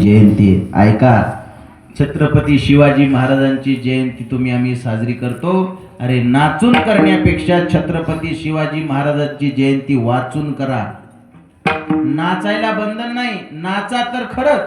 जयंती. ऐका छत्रपती शिवाजी महाराजांची जयंती तुम्ही आम्ही साजरी करतो. अरे नाचून करण्यापेक्षा छत्रपती शिवाजी महाराजांची जयंती वाचून करा. नाचायला बंधन नाही नाचा तर खरंच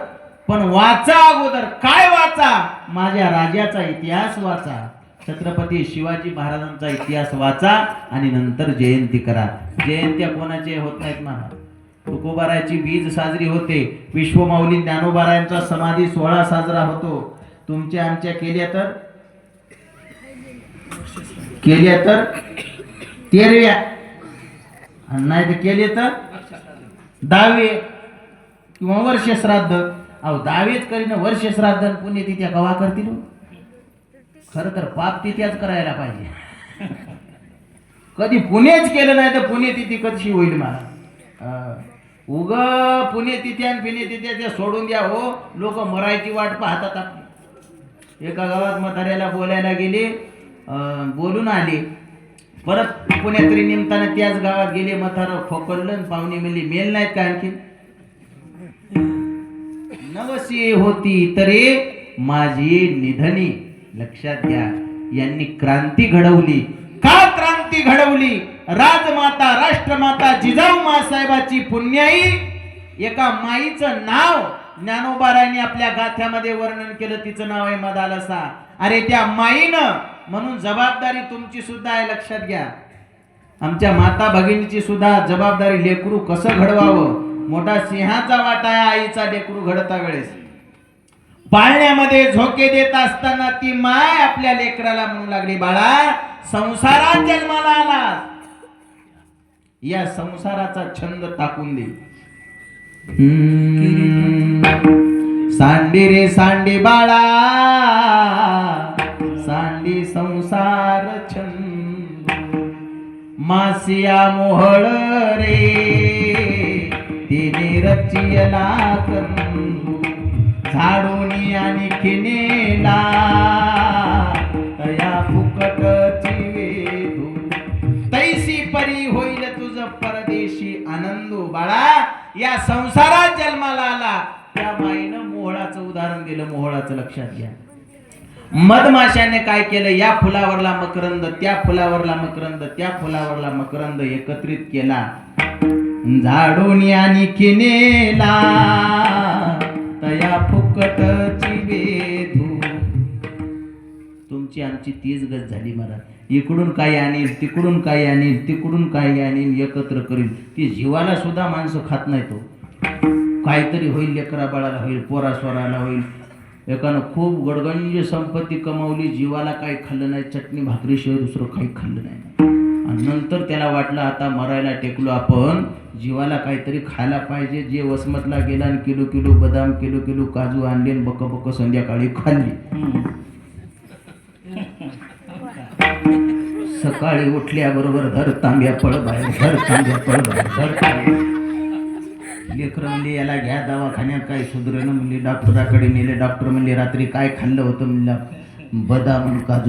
पण वाचा अगोदर. काय वाचा? माझ्या राजाचा इतिहास वाचा. छत्रपती शिवाजी महाराजांचा इतिहास वाचा आणि नंतर जयंती करा. जयंत्या कोणाचे होत नाहीत महाराज? तुकोबारायची वीज साजरी होते. विश्वमाऊली ज्ञानोबारायांचा समाधी सोहळा साजरा होतो. तुमच्या आमच्या केल्या तर? केल्या तर? तेरव्या. नाही तर केले तर? दहावे. किंवा वर्ष श्राद्ध. अहो दहावेच करीन वर्ष श्राद्ध पुणे तिथ्या कवा करतील? खर खरं तर पाप तिथ्याच करायला पाहिजे. कधी पुणेच केलं नाही तर पुणे तिथी कशी होईल मला? हा. उग पुण्यतिथी आणि पुण्यतिथ्या ते सोडून द्या हो. लोक मरायची वाट पाहतात आपली. एका गावात म्हाताऱ्याला बोलायला गेले बोलून आले. परत पुण्यातरी निमताना त्याच गावात गेले म्हातारं खोकरलं आणि पाहुणे म्हणली मेल नाहीत का आणखी नवसी होती तरी माझी निधनी. लक्षात घ्या यांनी क्रांती घडवली. का क्रांती घडवली? राजमाता राष्ट्रमाता जिजाऊ मासाहेबाची पुण्याई. एका माईचं नाव ज्ञानोबारायांनी आपल्या गाथ्यामध्ये वर्णन केलं. तिचं नाव आहे मदालसा. अरे त्या माईनं म्हणून जबाबदारी तुमची सुद्धा आहे लक्षात घ्या. आमच्या माता भगिनीची सुद्धा जबाबदारी लेकरू कसं घडवावं? मोठा सिंहाचा वाटा आहे आईचा लेकरू घडता वेळेस. पाळण्यामध्ये झोके देत असताना ती माय आपल्या लेकराला म्हणू लागली बाळा संसारात जन्माला आला या संसाराचा छंद टाकून दे. सांडी रे सांडी बाळा. सांडी संसार छंद. मासिया मोहळ रे. तिने रचियला कंदू. झाडूनी आणि खिनेला या संसारात जन्माला आला. त्या बाईनं मोहळाचं उदाहरण दिलं मोहळाचं लक्षात घ्या. मधमाशाने काय केलं? या फुलावरला मकरंद त्या फुलावरला मकरंद त्या फुलावरला मकरंद एकत्रित केला. झाडून आणि किनेला तया फुकटची रोजची आमची तीच गत झाली मला. इकडून काय आणील तिकडून काय आणील तिकडून काय आणील एकत्र करील ती जीवाला सुद्धा माणसं खात नाही तो हो. काहीतरी होईल लेकरा बाळाला होईल पोरा स्वराला होईल. एकानं खूप गडगंज संपत्ती कमावली जीवाला काही खाल्लं नाही चटणी भाकरीशिवाय दुसरं काही खाल्लं नाही. आणि नंतर त्याला वाटलं आता मरायला टेकलो आपण जीवाला काहीतरी खायला पाहिजे. जे वसमतला गेला आणि किलो किलो बदाम किलो किलो काजू आणले बक बक संध्याकाळी खाल्ली. सकाळी उठल्याबरोबर धर तांब्या पळ बाहेर धर तांब्या पळ बाहेर धर तांब्या. लेकरं म्हणले याला घ्या दवाखान्यात काय सुधरेनं म्हणले डॉक्टराकडे नेले डॉक्टर म्हणले रात्री काय खाल्लं होतं? म्हणलं बदाम काजू.